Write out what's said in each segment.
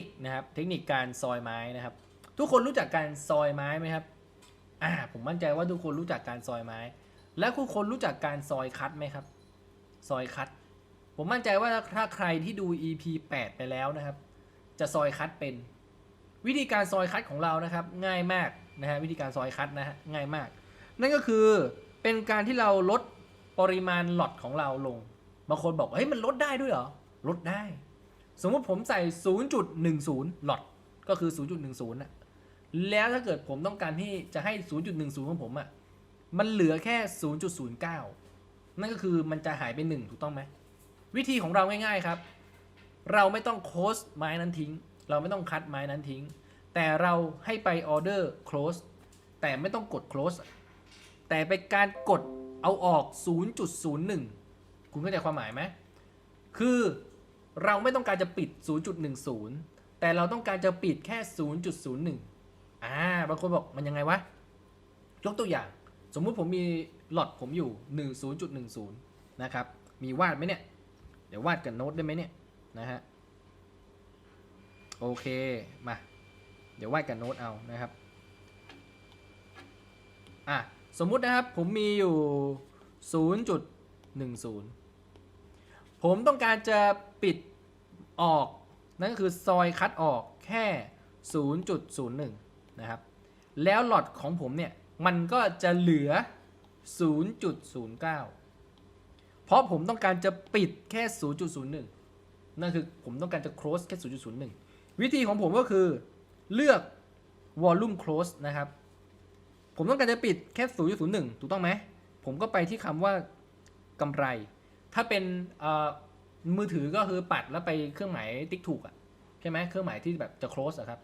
คนิคการซอยไม้นะครับ ทุกคนรู้จักการซอยไม้ไหมครับ อ่า ผมมั่นใจว่าทุกคนรู้จักการซอยไม้ และทุกคนรู้จักการซอยคัดไหมครับ ซอยคัด ผมมั่นใจว่าถ้าใครที่ดู EP 8 ไปแล้วนะครับ จะซอยคัดเป็น วิธีการซอยคัดของเรานะครับ ง่ายมากนะฮะวิธีการซอยคัดนะฮะง่ายมาก นั่นก็คือเป็นการที่เราลดปริมาณหลอดของเราลงบางคนบอกเฮ้ยมันลดได้ด้วยเหรอลดได้ สมมติผมใส่ 0.10 หลอดก็คือ 0.10นะแล้วถ้าเกิดผมต้องการที่จะให้ 0.10 ของผมอะ่ะ มันเหลือแค่ 0.09 นั่นก็คือมันจะหายไป 1 ถูกต้องไหม วิธีของเราง่ายๆครับ เราไม่ต้องโคสไม้นั้นทิ้ง เราไม่ต้องคัดไม้นั้นทิ้ง แต่เราให้ไปออเดอร์ close แต่ไม่ต้องกด close แต่เป็นการกดเอาออก 0.01 คุณเข้าใจความหมายไหม คือ เราไม่ต้องการจะปิด 0.10 แต่เราต้องการจะปิดแค่ 0.01 อ่า บางคนบอกมันยังไงวะ ยกตัวอย่าง สมมุติผมมีหลอดผมอยู่ 10.10 นะครับ มีวาดไหมเนี่ย เดี๋ยววาดกับโน้ตได้ไหมเนี่ย นะฮะ โอเค มา เดี๋ยววาดกับโน้ตเอานะครับ อะ สมมุตินะครับผมมีอยู่ 0.10 ผมต้องการจะปิดออก นั่นก็คือซอยคัดออกแค่ 0.01 นะครับ แล้วหลอดของผมเนี่ย มันก็จะเหลือ 0.09 เพราะผมต้องการจะปิดแค่ 0.01 นั่นคือผมต้องการจะ close แค่ 0.01 วิธีของผมก็คือเลือก volume close นะครับ ผมต้องการจะปิดแค่ 0.01 ถูกต้องไหม ผมก็ไปที่คำว่ากำไร ถ้าเป็นมือถือก็คือปัดแล้วไปเครื่องหมายติ๊กถูกอะใช่ไหมเครื่องหมายที่แบบจะ close อะครับ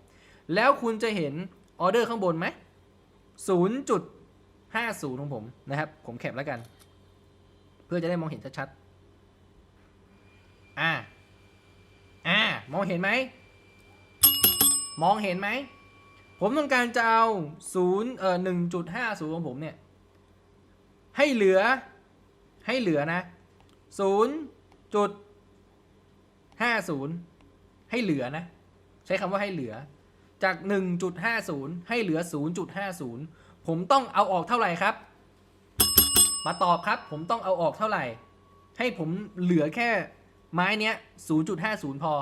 แล้วคุณจะเห็นออเดอร์ข้างบนไหม0.50ของผมนะครับ ผมแคปแล้วกัน เพื่อจะได้มองเห็นชัดๆ อ่า อ่า มองเห็นไหม มองเห็นไหม ผมต้องการจะเอา0เอ่อ1.50ของผมเนี่ย ให้เหลือ ให้เหลือนะ 0.50ให้เหลือนะ ใช้คำว่าให้เหลือ จาก 1.50 ให้เหลือ 0.50 ผมต้องเอาออกเท่าไหร่ครับ มาตอบครับ ผมต้องเอาออกเท่าไหร่ ให้ผมเหลือแค่ไม้เนี้ย 0.50 พอ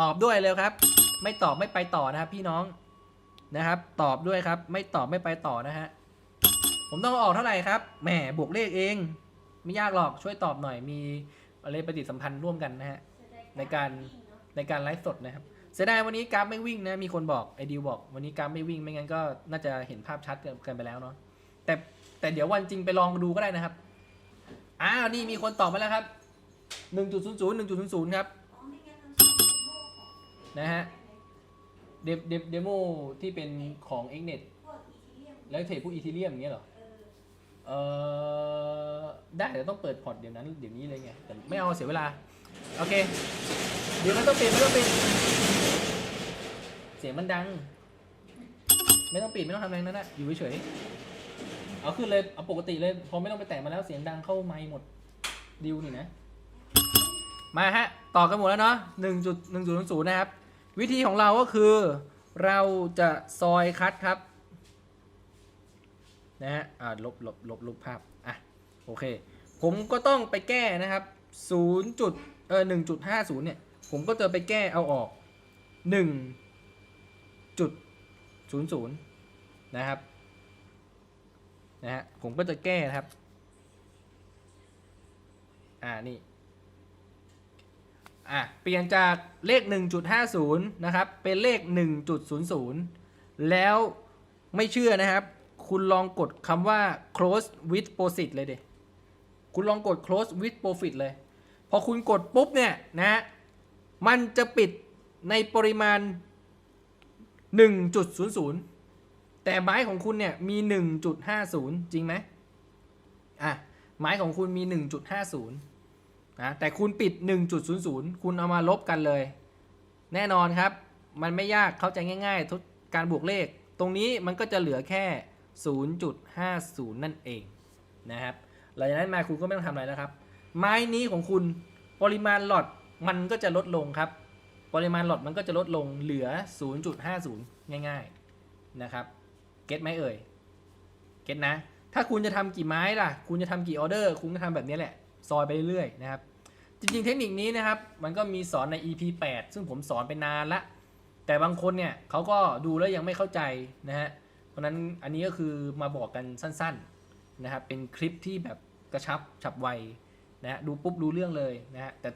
ตอบด้วยเลยครับ ไม่ตอบไม่ไปต่อนะครับพี่น้องนะครับ ตอบด้วยครับ ไม่ตอบไม่ไปต่อนะฮะ ผมต้องเอาออกเท่าไหร่ครับ แหมบวกเลขเอง ไม่ยากหรอกช่วยตอบหน่อยมีอะไรปฏิสัมพันธ์ร่วมกันนะฮะ ในการในการไลฟ์สดนะครับเสียดายวันนี้กราฟไม่วิ่งนะ มีคนบอกไอดิวบอก วันนี้กราฟไม่วิ่งไม่งั้นก็น่าจะเห็นภาพชัดเกินไปแล้วเนาะแต่แต่เดี๋ยววันจริงไปลองดูก็ได้นะครับอ้าวนี่มีคนตอบมาแล้วครับ 1.00 1.00 ครับนะฮะเดบเดบเดโมที่เป็นของ Xnet แล้วเทรดพวกอีทีเรียมอย่างเงี้ยเหรอ เออ ได้แต่ต้องเปิดพอร์ตเดี๋ยวนั้นเดี๋ยวนี้เลยไงแต่ไม่เอาเสียเวลา โอเค เดี๋ยวมันต้องปิดไม่ต้องปิดเสียงมันดัง ไม่ต้องปิดไม่ต้องทำอะไรงนั้นนะอยู่เฉยเอาขึ้นเลยเอาปกติเลยพอไม่ต้องไปแตะมาแล้วเสียงดังเข้าไมค์หมดดิวนี่นะมาฮะต่อกันหมดแล้วเนาะหนึ่งจุดหนึ่งจุดศูนย์นะครับ วิธีของเราก็คือ เราจะซอยคัดครับนะฮะอ่าลบลบลบลบภาพอะ โอเค ผมก็ต้องไปแก้นะครับ0จุดเออ1.50เนี่ย ผมก็จะไปแก้เอาออก1.00นะครับ นะฮะ ผมก็จะแก้นะครับ อ่า นี่ อะ เปลี่ยนจากเลข 1.50 นะครับ เป็นเลข 1.00 แล้วไม่เชื่อนะครับ คุณลองกดคำว่า close with profit เลยเด คุณลองกด close with profit เลย พอคุณกดปุ๊บเนี่ยนะ มันจะปิดในปริมาณ 1.00 แต่ไม้ของคุณเนี่ยมี 1.50 จริงไหมอะไม้ของคุณมี 1.50นะแต่คุณปิด 1.00 คุณเอามาลบกันเลย แน่นอนครับ มันไม่ยากเข้าใจง่ายๆทุกการบวกเลข ตรงนี้มันก็จะเหลือแค่ 0.50 นั่นเองนะครับ หลังจากนั้นมาคุณก็ไม่ต้องทำอะไรแล้วครับ ไม้นี้ของคุณปริมาณหลอดมันก็จะลดลงครับ ปริมาณหลอดมันก็จะลดลงเหลือ 0.50 ง่ายๆนะครับ เก็ตไหมเอ่ย เก็ตนะ ถ้าคุณจะทำกี่ไม้ล่ะ คุณจะทำกี่ออเดอร์ คุณก็ทำแบบนี้แหละ ซอยไปเรื่อยๆนะครับ จริงๆ เทคนิคนี้นะครับ มันก็มีสอนใน EP 8 ซึ่งผมสอนไปนานละ แต่บางคนเนี่ยเขาก็ดูแล้วยังไม่เข้าใจนะฮะ เพราะฉะนั้นอันนี้ก็คือมาบอกกันสั้นๆ นะครับเป็นคลิปที่แบบกระชับฉับไวนะฮะดูปุ๊บรู้เรื่องเลยนะฮะแต่